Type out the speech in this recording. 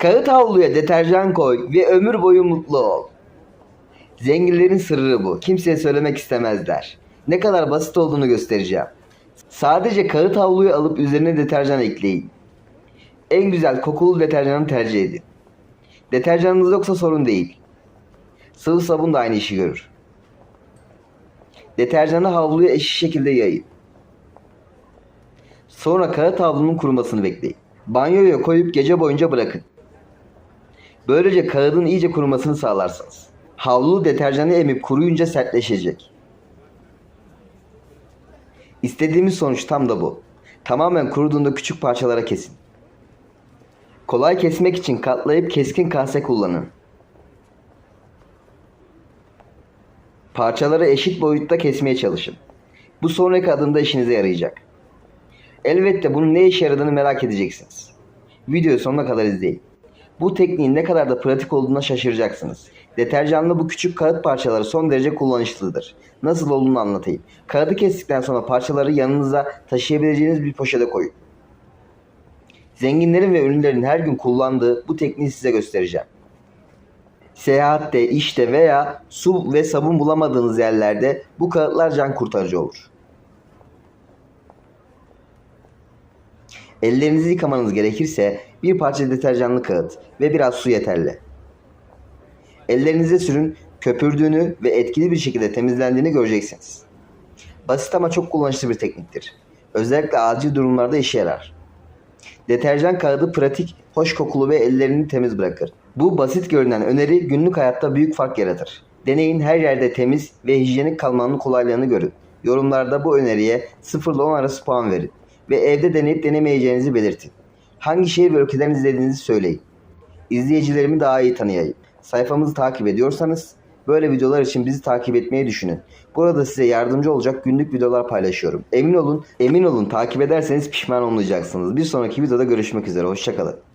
Kağıt havluya deterjan koy ve ömür boyu mutlu ol. Zenginlerin sırrı bu. Kimseye söylemek istemezler. Ne kadar basit olduğunu göstereceğim. Sadece kağıt havluyu alıp üzerine deterjan ekleyin. En güzel kokulu deterjanı tercih edin. Deterjanınız yoksa sorun değil. Sıvı sabun da aynı işi görür. Deterjanı havluya eşit şekilde yayın. Sonra kağıt havlunun kurumasını bekleyin. Banyoya koyup gece boyunca bırakın. Böylece kağıdın iyice kurumasını sağlarsınız. Havlu deterjanı emip kuruyunca sertleşecek. İstediğimiz sonuç tam da bu. Tamamen kuruduğunda küçük parçalara kesin. Kolay kesmek için katlayıp keskin kase kullanın. Parçaları eşit boyutta kesmeye çalışın. Bu sonraki adımda işinize yarayacak. Elbette bunun ne işe yaradığını merak edeceksiniz. Videoyu sonuna kadar izleyin. Bu tekniğin ne kadar da pratik olduğuna şaşıracaksınız. Deterjanlı bu küçük kağıt parçaları son derece kullanışlıdır. Nasıl olduğunu anlatayım. Kağıdı kestikten sonra parçaları yanınıza taşıyabileceğiniz bir poşete koyun. Zenginlerin ve ünlülerin her gün kullandığı bu tekniği size göstereceğim. Seyahatte, işte veya su ve sabun bulamadığınız yerlerde bu kağıtlar can kurtarıcı olur. Ellerinizi yıkamanız gerekirse bir parça deterjanlı kağıt ve biraz su yeterli. Ellerinize sürün, köpürdüğünü ve etkili bir şekilde temizlendiğini göreceksiniz. Basit ama çok kullanışlı bir tekniktir. Özellikle acil durumlarda işe yarar. Deterjan kağıdı pratik, hoş kokulu ve ellerini temiz bırakır. Bu basit görünen öneri günlük hayatta büyük fark yaratır. Deneyin her yerde temiz ve hijyenik kalmanın kolaylığını görün. Yorumlarda bu öneriye 0 ile 10 arası puan verin ve evde deneyip denemeyeceğinizi belirtin. Hangi şehir ve ülkeden izlediğinizi söyleyin. İzleyicilerimi daha iyi tanıyayım. Sayfamızı takip ediyorsanız böyle videolar için bizi takip etmeyi düşünün. Burada size yardımcı olacak günlük videolar paylaşıyorum. Emin olun, emin olun takip ederseniz pişman olmayacaksınız. Bir sonraki videoda görüşmek üzere. Hoşçakalın.